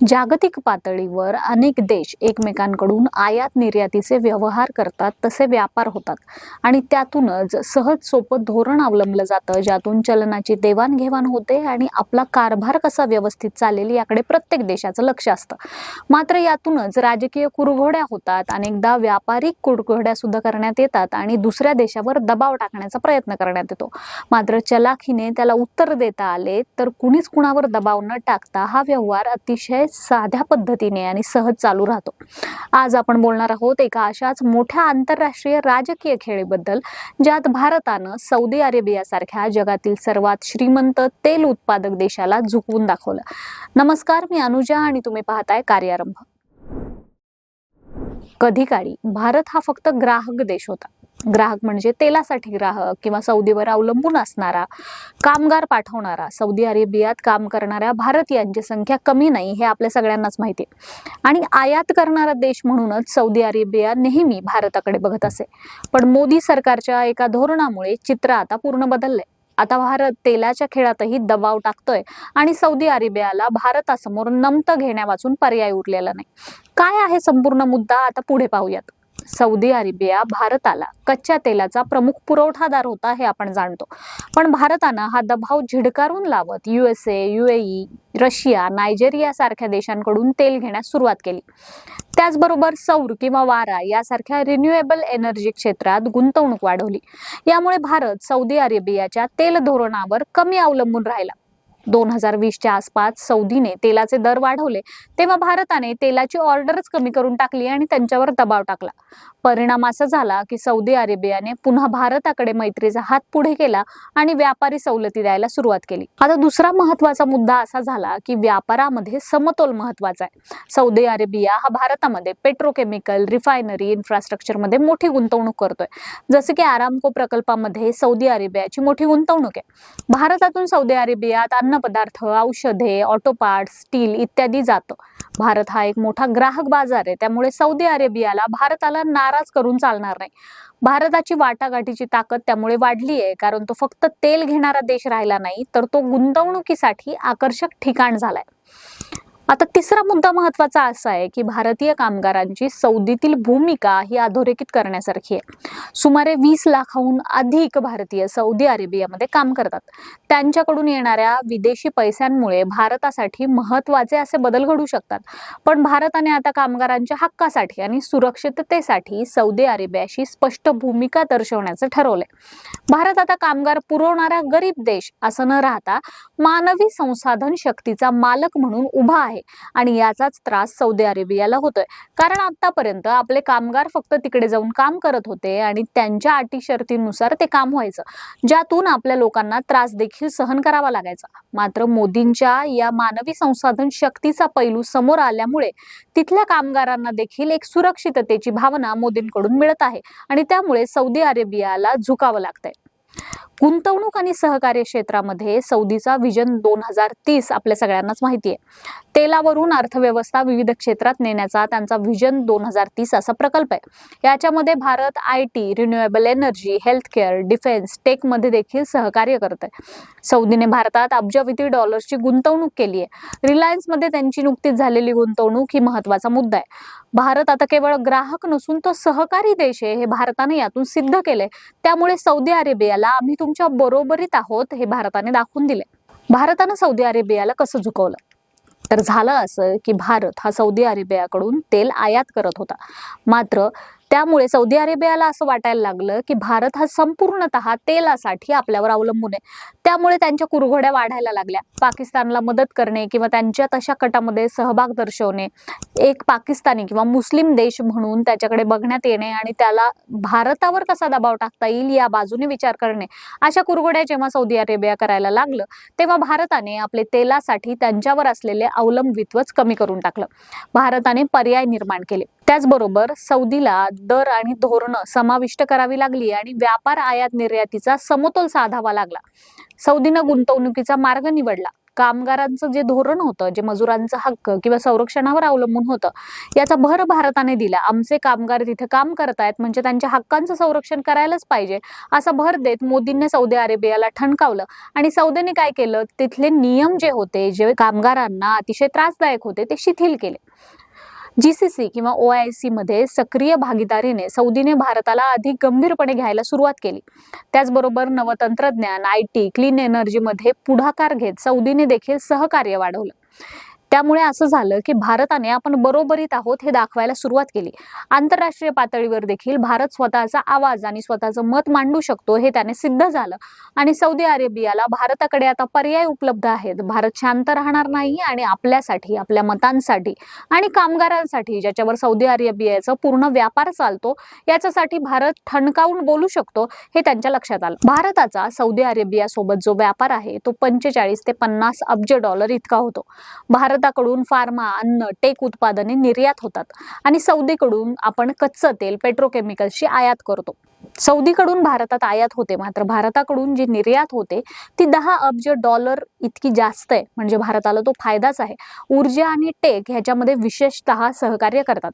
जागतिक पातळीवर अनेक देश एकमेकांकडून आयात निर्यातीचे व्यवहार करतात तसे व्यापार होतात. आणि त्यातूनच सहज सोपं धोरण अवलंबलं जातं ज्यातून चलनाची देवाणघेवाण होते आणि आपला कारभार कसा व्यवस्थित चालेल याकडे प्रत्येक देशाचं लक्ष असतं. मात्र यातूनच राजकीय कुरघोड्या होतात अनेकदा व्यापारिक कुरघोड्या सुद्धा करण्यात येतात आणि दुसऱ्या देशावर दबाव टाकण्याचा प्रयत्न करण्यात येतो. मात्र चलाखीने त्याला उत्तर देता आले तर कुणीच कुणावर दबाव न टाकता हा व्यवहार अतिशय साध्या पद्धतीने आणि सहज चालू राहतो. आज आपण बोलणार आहोत एका अशाच मोठ्या आंतरराष्ट्रीय राजकीय खेळीबद्दल ज्यात भारतानं सौदी अरेबियासारख्या जगातील सर्वात श्रीमंत तेल उत्पादक देशाला झुकवून दाखवलं. नमस्कार मी अनुजा आणि तुम्ही पाहताय कार्यारंभ. कधी काळी भारत हा फक्त ग्राहक देश होता. ग्राहक म्हणजे तेलासाठी ग्राहक किंवा सौदीवर अवलंबून असणारा कामगार पाठवणारा सौदी अरेबियात काम करणाऱ्या भारतीयांची संख्या कमी नाही हे आपल्या सगळ्यांनाच माहिती आहे. आणि आयात करणारा देश म्हणूनच सौदी अरेबिया नेहमी भारताकडे बघत असे. पण मोदी सरकारच्या एका धोरणामुळे चित्र आता पूर्ण बदललंय. आता भारत तेलाच्या खेळातही दबाव टाकतोय आणि सौदी अरेबियाला भारतासमोर नमतं घेण्यावाचून पर्याय उरलेला नाही. काय आहे संपूर्ण मुद्दा? आता पुढे पाहूयात. सौदी अरेबिया भारताला कच्च्या तेलाचा प्रमुख पुरवठादार होता हे आपण जाणतो. पण भारतानं हा दबाव झिडकारून लावत युएसए युएई रशिया नायजेरिया सारख्या देशांकडून तेल घेण्यास सुरुवात केली. त्याचबरोबर सौर किंवा वारा यासारख्या रिन्युएबल एनर्जी क्षेत्रात गुंतवणूक वाढवली. यामुळे भारत सौदी अरेबियाच्या तेल धोरणावर कमी अवलंबून राहिला. दोन हजार वीसच्या आसपास सौदीने तेलाचे दर वाढवले तेव्हा भारताने तेलाची ऑर्डरच कमी करून टाकली आणि त्यांच्यावर दबाव टाकला. परिणाम असा झाला की सौदी अरेबियाने पुन्हा भारताकडे मैत्रीचा हात पुढे केला आणि व्यापारी सवलती द्यायला सुरुवात केली. आता दुसरा महत्त्वाचा मुद्दा असा झाला की व्यापारामध्ये समतोल महत्त्वाचा आहे. सौदी अरेबिया हा भारतामध्ये पेट्रोकेमिकल रिफायनरी इन्फ्रास्ट्रक्चरमध्ये मोठी गुंतवणूक करतोय. जसं की आरामको प्रकल्पामध्ये सौदी अरेबियाची मोठी गुंतवणूक आहे. भारतातून सौदी अरेबियात अन्नपदार्थ औषधे ऑटो पार्ट्स स्टील इत्यादी जातं. भारत हा एक मोठा ग्राहक बाजार आहे. त्यामुळे सौदी अरेबियाला भारताला नाराज करून चालणार नाही. भारताची वाटाघाटीची ताकद त्यामुळे वाढली आहे. कारण तो फक्त तेल घेणारा देश राहिला नाही तर तो गुंतवणुकीसाठी आकर्षक ठिकाण झालाय. आता तिसरा मुद्दा महत्त्वाचा असा आहे की भारतीय कामगारांची सौदीतील भूमिका ही अधोरेखित करण्यासारखी आहे. सुमारे वीस लाखाहून अधिक भारतीय सौदी अरेबियामध्ये काम करतात. त्यांच्याकडून येणाऱ्या विदेशी पैशांमुळे भारतासाठी महत्त्वाचे असे बदल घडू शकतात. पण भारताने आता कामगारांच्या हक्कासाठी आणि सुरक्षिततेसाठी सौदी अरेबियाशी स्पष्ट भूमिका दर्शवण्याचं ठरवलंय. भारत आता कामगार पुरवणारा गरीब देश असं न राहता मानवी संसाधन शक्तीचा मालक म्हणून उभा आहे. आणि याचाच त्रास सौदी अरेबियाला होतोय. कारण आतापर्यंत आपले कामगार फक्त तिकडे जाऊन काम करत होते आणि त्यांच्या अटी शर्तीनुसार ते काम व्हायचं. ज्यातून आपल्या लोकांना त्रास देखील सहन करावा लागायचा. मात्र मोदींच्या या मानवी संसाधन शक्तीचा पैलू समोर आल्यामुळे तिथल्या कामगारांना देखील एक सुरक्षिततेची भावना मोदींकडून मिळत आहे. आणि त्यामुळे सौदी अरेबियाला झुकावं लागतंय. गुंतवणूक आणि सहकार्य क्षेत्रामध्ये सौदीचा विजन दोन हजार तीस आपल्या सगळ्यांनाच माहिती आहे. तेलावरून अर्थव्यवस्था विविध क्षेत्रात नेण्याचा त्यांचा विजन दोन हजार तीस असा प्रकल्प आहे. याच्यामध्ये Bharat I T renewable energy healthcare defence टेकमध्ये देखील सहकार्य करत आहे. सौदीने भारतात अब्जावधी डॉलर्सची गुंतवणूक केली आहे. रिलायन्समध्ये त्यांची नुकतीच झालेली गुंतवणूक ही महत्त्वाचा मुद्दा आहे. भारत आता केवळ ग्राहक नसून तो सहकारी देश आहे हे भारताने यातून सिद्ध केलंय. त्यामुळे सौदी अरेबियाला आम्ही तुमच्या बरोबरीत आहोत हे भारताने दाखवून दिले. भारतानं सौदी अरेबियाला कसं झुकवलं? तर झालं असं की भारत हा सौदी अरेबियाकडून तेल आयात करत होता. मात्र त्यामुळे सौदी अरेबियाला असं वाटायला लागलं की भारत हा संपूर्णतः तेलासाठी आपल्यावर अवलंबून आहे. त्यामुळे त्यांच्या कुरघोड्या वाढायला लागल्या. पाकिस्तानला मदत करणे किंवा त्यांच्या तशा कटामध्ये सहभाग दर्शवणे एक पाकिस्तानी किंवा मुस्लिम देश म्हणून त्याच्याकडे बघण्यात येणे आणि त्याला भारतावर कसा दबाव टाकता येईल या बाजूने विचार करणे अशा कुरघोड्या जेव्हा सौदी अरेबिया करायला लागलं तेव्हा भारताने आपले तेलासाठी त्यांच्यावर असलेले अवलंबित्वच कमी करून टाकलं. भारताने पर्याय निर्माण केले. त्याचबरोबर सौदीला दर आणि धोरणं समाविष्ट करावी लागली आणि व्यापार आयात निर्यातीचा समतोल साधावा लागला. सौदीनं गुंतवणुकीचा मार्ग निवडला. कामगारांचं जे धोरण होतं जे मजुरांचं हक्क किंवा संरक्षणावर अवलंबून होतं याचा भर भारताने दिला. आमचे कामगार तिथे काम करतायत म्हणजे त्यांच्या हक्कांचं संरक्षण करायलाच पाहिजे असा भर देत मोदींनी सौदी अरेबियाला ठणकावलं. आणि सौदीने काय केलं? तिथले नियम जे होते जे कामगारांना अतिशय त्रासदायक होते ते शिथिल केले. जीसीसी किंवा ओ आय सी मध्ये सक्रिय भागीदारीने सौदीने भारताला अधिक गंभीरपणे घ्यायला सुरुवात केली. त्याचबरोबर नवतंत्रज्ञान आय टी क्लीन एनर्जीमध्ये पुढाकार घेत सौदीने देखील सहकार्य वाढवलं. त्यामुळे असं झालं की भारताने आपण बरोबरीत आहोत हे दाखवायला सुरुवात केली. आंतरराष्ट्रीय पातळीवर देखील भारत स्वतःचा आवाज आणि स्वतःचं मत मांडू शकतो हे त्याने सिद्ध झालं. आणि सौदी अरेबियाला भारताकडे आता पर्याय उपलब्ध आहेत. भारत शांत राहणार नाही आणि आपल्यासाठी आपल्या मतांसाठी आणि कामगारांसाठी ज्याच्यावर सौदी अरेबियाचा पूर्ण व्यापार चालतो याच्यासाठी भारत ठणकावून बोलू शकतो हे त्यांच्या लक्षात आलं. भारताचा सौदी अरेबिया सोबत जो व्यापार आहे तो पंचेचाळीस ते पन्नास अब्ज डॉलर इतका होतो. भारत भारताकडून फार्मा अन्न टेक उत्पादने निर्यात होतात. आणि सौदीकडून आपण कच्चं तेल पेट्रोकेमिकल्सची आयात करतो. सौदीकडून भारतात आयात होते मात्र भारताकडून जी निर्यात होते ती दहा अब्ज डॉलर इतकी जास्त आहे. म्हणजे भारताला तो फायदाच आहे. ऊर्जा आणि टेक ह्याच्यामध्ये विशेषतः सहकार्य करतात.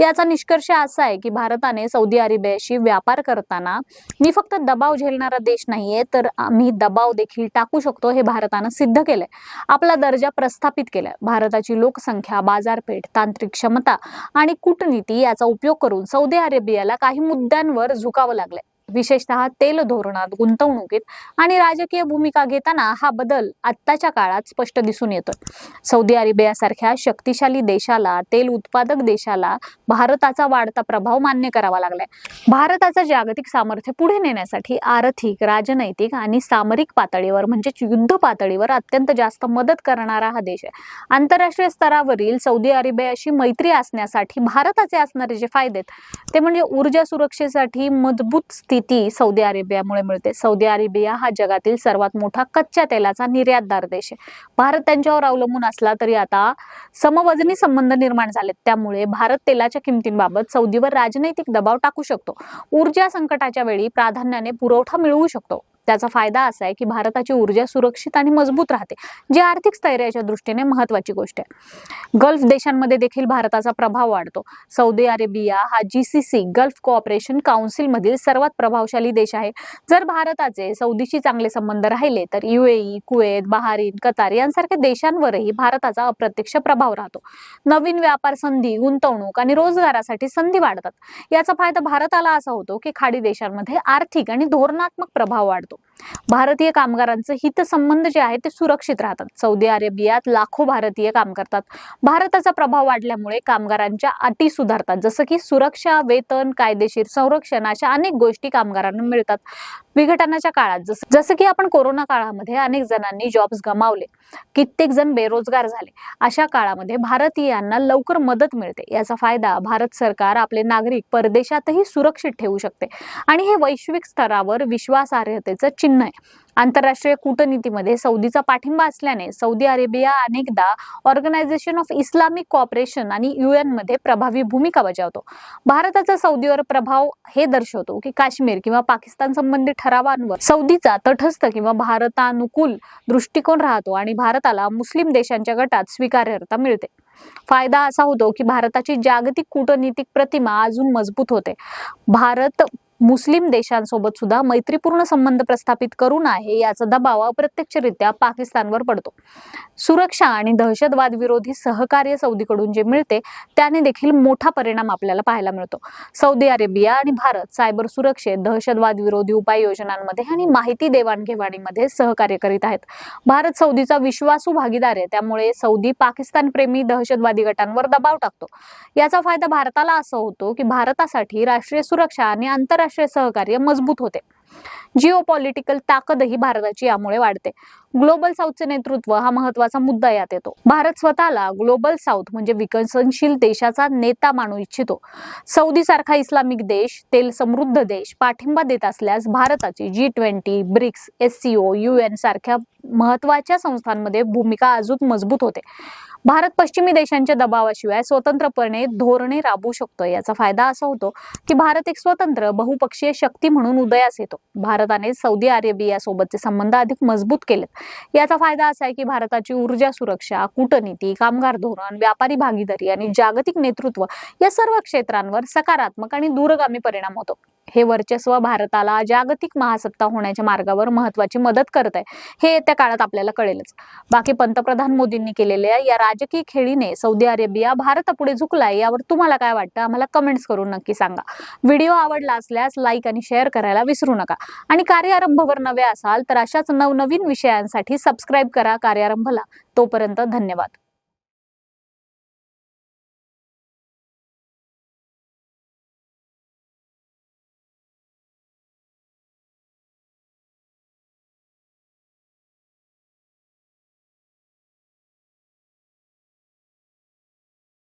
याचा निष्कर्ष असा आहे की भारताने सौदी अरेबियाशी व्यापार करताना मी फक्त दबाव झेलणारा देश नाहीये तर आम्ही दबाव देखील टाकू शकतो हे भारतानं सिद्ध केलंय. आपला दर्जा प्रस्थापित केलाय. भारताची लोकसंख्या बाजारपेठ तांत्रिक क्षमता आणि कूटनीती याचा उपयोग करून सौदी अरेबियाला काही मुद्द्यांवर झुकावं लागलंय. विशेषतः तेल धोरणात गुंतवणुकीत आणि राजकीय भूमिका घेताना हा बदल आत्ताच्या काळात स्पष्ट दिसून येतोय. सौदी अरेबियासारख्या शक्तिशाली देशाला तेल उत्पादक देशाला भारताचा वाढता प्रभाव मान्य करावा लागलाय. भारताचं जागतिक सामर्थ्य पुढे नेण्यासाठी आर्थिक राजनैतिक आणि सामरिक पातळीवर म्हणजेच युद्ध पातळीवर अत्यंत जास्त मदत करणारा हा देश आहे. आंतरराष्ट्रीय स्तरावरील सौदी अरेबियाशी मैत्री असण्यासाठी भारताचे असणारे जे फायदे आहेत ते म्हणजे ऊर्जा सुरक्षेसाठी मजबूत स्थिती सौदी अरेबियामुळे मिळते. सौदी अरेबिया हा जगातील सर्वात मोठा कच्च्या तेलाचा निर्यातदार देश आहे. भारत त्यांच्यावर अवलंबून असला तरी आता समवजनी संबंध निर्माण झालेत. त्यामुळे भारत तेलाच्या किमतींबाबत सौदीवर राजनैतिक दबाव टाकू शकतो. ऊर्जा संकटाच्या वेळी प्राधान्याने पुरवठा मिळवू शकतो. त्याचा फायदा असा आहे की भारताची ऊर्जा सुरक्षित आणि मजबूत राहते जी आर्थिक स्थैर्याच्या दृष्टीने महत्वाची गोष्ट आहे. गल्फ देशांमध्ये देखील भारताचा प्रभाव वाढतो. सौदी अरेबिया हा जीसीसी गल्फ कोऑपरेशन काउन्सिल मधील सर्वात प्रभावशाली देश आहे. जर भारताचे सौदीशी चांगले संबंध राहिले तर युएई कुवेत बहारीन कतार यांसारख्या देशांवरही भारताचा अप्रत्यक्ष प्रभाव राहतो. नवीन व्यापार संधी गुंतवणूक आणि रोजगारासाठी संधी वाढतात. याचा फायदा भारताला असा होतो की खाडी देशांमध्ये आर्थिक आणि धोरणात्मक प्रभाव वाढतो. と。भारतीय कामगारांचं हितसंबंध जे आहे ते सुरक्षित राहतात. सौदी अरेबियात लाखो भारतीय काम करतात. भारताचा प्रभाव वाढल्यामुळे कामगारांच्या अटी सुधारतात. जसं की सुरक्षा वेतन कायदेशीर संरक्षण अशा अनेक गोष्टी कामगारांना मिळतात. विघटनाच्या काळात जसं जसं की आपण कोरोना काळामध्ये अनेक जणांनी जॉब्स गमावले. कित्येक जण बेरोजगार झाले. अशा काळामध्ये भारतीयांना लवकर मदत मिळते. याचा फायदा भारत सरकार आपले नागरिक परदेशातही सुरक्षित ठेवू शकते. आणि हे वैश्विक स्तरावर विश्वासार्हतेचं चिन्ह आहे. आंतरराष्ट्रीय कूटनीतीमध्ये सौदीचा पाठिंबा असल्याने सौदी अरेबिया अनेकदा ऑर्गनायझेशन ऑफ इस्लामिक कॉपरेशन आणि युएनमध्ये प्रभावी भूमिका बजावतो. भारताचा सौदीवर प्रभाव हे दर्शवतो की काश्मीर किंवा पाकिस्तान संबंधित ठरावांवर सौदीचा तटस्थ किंवा भारतानुकूल दृष्टिकोन राहतो आणि भारताला मुस्लिम देशांच्या गटात स्वीकार्यता मिळते. फायदा असा होतो की भारताची जागतिक कूटनीतिक प्रतिमा अजून मजबूत होते. भारत मुस्लिम देशांसोबत सुद्धा मैत्रीपूर्ण संबंध प्रस्थापित करून आहे याचा दबाव अप्रत्यक्षरित्या पाकिस्तानवर पडतो. सुरक्षा आणि दहशतवाद विरोधी सहकार्य सौदीकडून जे मिळते त्याने देखील मोठा परिणाम आपल्याला पाहायला मिळतो. सौदी अरेबिया आणि भारत सायबर सुरक्षेत दहशतवाद विरोधी उपाययोजनांमध्ये आणि माहिती देवाणघेवाणीमध्ये सहकार्य करीत आहेत. भारत सौदीचा विश्वासू भागीदार आहे त्यामुळे सौदी पाकिस्तान प्रेमी दहशतवादी गटांवर दबाव टाकतो. याचा फायदा भारताला असा होतो की भारतासाठी राष्ट्रीय सुरक्षा आणि आंतरराष्ट्रीय सहकार्य मजबूत होते. जिओ पॉलिटिकल ताकदही भारताची यामुळे वाढते. ग्लोबल साऊथचे नेतृत्व हा महत्त्वाचा मुद्दा यात येतो. भारत स्वतःला ग्लोबल साऊथ म्हणजे विकसनशील देशाचा नेता मानू इच्छितो. सौदी सारखा इस्लामिक देश तेल समृद्ध देश पाठिंबा देत असल्यास भारताची G twenty BRICS S C O N सारख्या महत्त्वाच्या संस्थांमध्ये भूमिका अजून मजबूत होते. भारत पश्चिमी देशांच्या दबावाशिवाय स्वतंत्रपणे धोरणे राबवू शकतो याचा फायदा असा होतो की भारत एक स्वतंत्र बहुपक्षीय शक्ती म्हणून उदयास येतो. भारताने सौदी अरेबियासोबतचे संबंध अधिक मजबूत केलेत. याचा फायदा असा आहे की भारताची ऊर्जा सुरक्षा कूटनीती कामगार धोरण व्यापारी भागीदारी आणि जागतिक नेतृत्व या सर्व क्षेत्रांवर सकारात्मक आणि दूरगामी परिणाम होतो. हे वर्चस्व भारताला जागतिक महासत्ता होण्याच्या मार्गावर महत्वाची मदत करत आहे हे येत्या काळात आपल्याला कळेलच. बाकी पंतप्रधान मोदींनी केलेल्या या राजकीय खेळीने सौदी अरेबिया भारतापुढे झुकलाय यावर तुम्हाला काय वाटतं? आम्हाला कमेंट्स करून नक्की सांगा. व्हिडिओ आवडला असल्यास लाईक आणि शेअर करायला विसरू नका. आणि कार्यारंभवर नवे असाल तर अशाच नवनवीन विषयांसाठी सबस्क्राईब करा कार्यारंभला तोपर्यंत धन्यवाद.